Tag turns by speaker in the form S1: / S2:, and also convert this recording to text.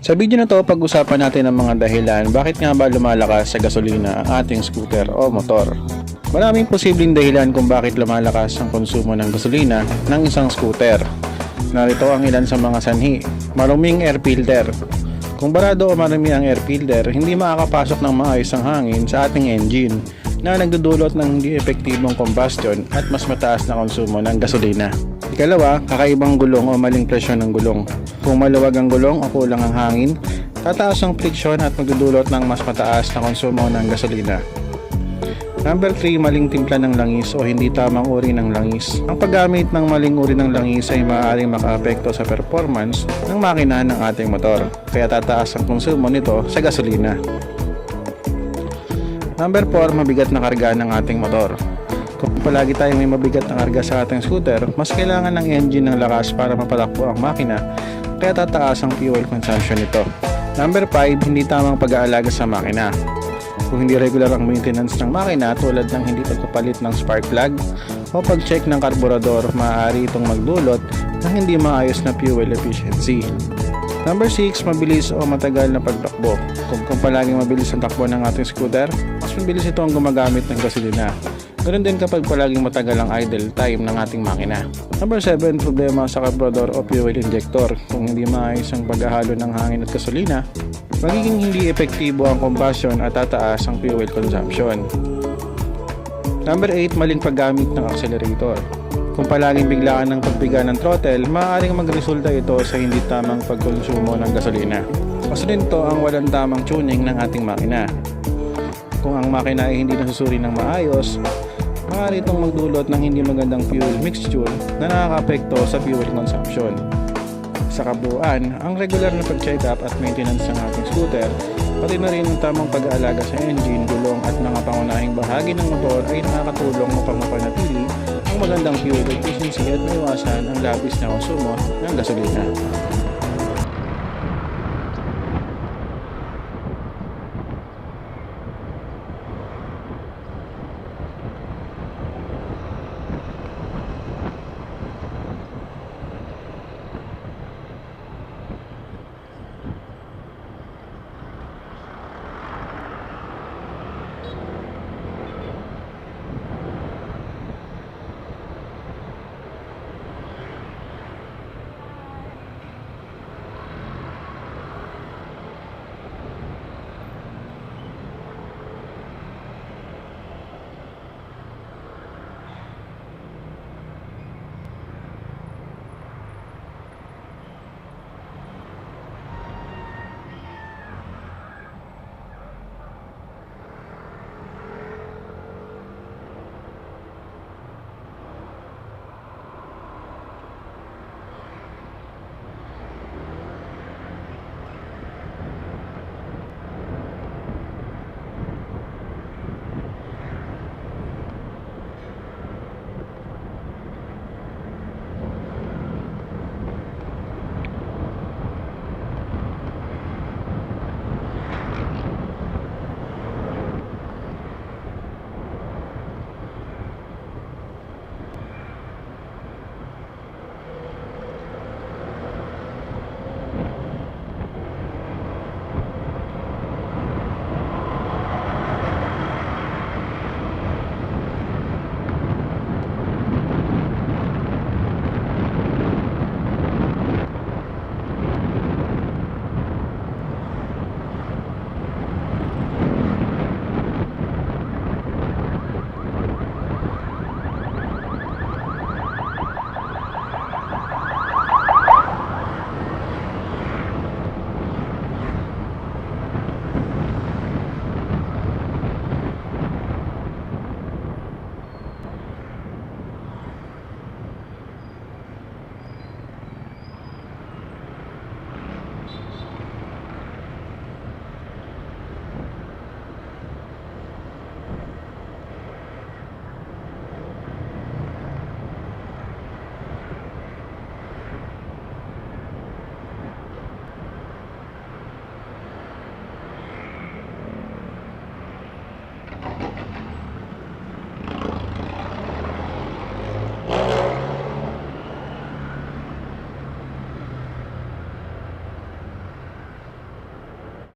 S1: Sa video na to, pag-usapan natin ang mga dahilan bakit nga ba lumalakas sa gasolina ang ating scooter o motor. Maraming posibleng dahilan kung bakit lumalakas ang konsumo ng gasolina ng isang scooter. Narito ang ilan sa mga sanhi. Maruming air filter. Kung barado o marumi ang air filter, hindi makakapasok ng maayos ang hangin sa ating engine na nagdudulot ng hindi epektibong combustion at mas mataas na konsumo ng gasolina. Ikalawa, kakaibang gulong o maling presyon ng gulong. Kung maluwag ang gulong o kulang ang hangin, tataas ang friksyon at magdudulot ng mas mataas na konsumo ng gasolina. Number 3, maling timpla ng langis o hindi tamang uri ng langis. Ang paggamit ng maling uri ng langis ay maaaring makaapekto sa performance ng makina ng ating motor, kaya tataas ang konsumo nito sa gasolina. Number 4, mabigat na karga ng ating motor. Kung palagi tayong may mabigat na karga sa ating scooter, mas kailangan ng engine ng lakas para mapatakbo ang makina, kaya tataas ang fuel consumption nito. Number 5, hindi tamang pag-aalaga sa makina. Kung hindi regular ang maintenance ng makina tulad ng hindi pagpapalit ng spark plug o pag-check ng karburador, maaari itong magdulot ng hindi maayos na fuel efficiency. Number 6, mabilis o matagal na pagtakbo. Kung, kung palaging mabilis ang takbo ng ating scooter, mas mabilis ito ang gumagamit ng gasolina. Ganun din kapag palaging matagal ang idle time ng ating makina. Number 7, problema sa carburetor o fuel injector. Kung hindi maayos ang paghahalo ng hangin at gasolina, magiging hindi epektibo ang combustion at tataas ang fuel consumption. Number 8, maling paggamit ng accelerator. Kung palaging biglaan ng pagbiga ng throttle, maaaring magresulta ito sa hindi tamang pagkonsumo ng gasolina. Kasunod nito ang walang tamang tuning ng ating makina. Kung ang makina ay hindi nasusuri ng maayos, maaari itong magdulot ng hindi magandang fuel mixture na nakakapekto sa fuel consumption. Sa kabuuan, ang regular na pag-check up at maintenance ng ating scooter, pati na rin ang tamang pag-aalaga sa engine, gulong at mga pangunahing bahagi ng motor ay nakakatulong upang mapanatili ang magandang fuel efficiency at maiwasan ang labis na konsumo ng gasolina.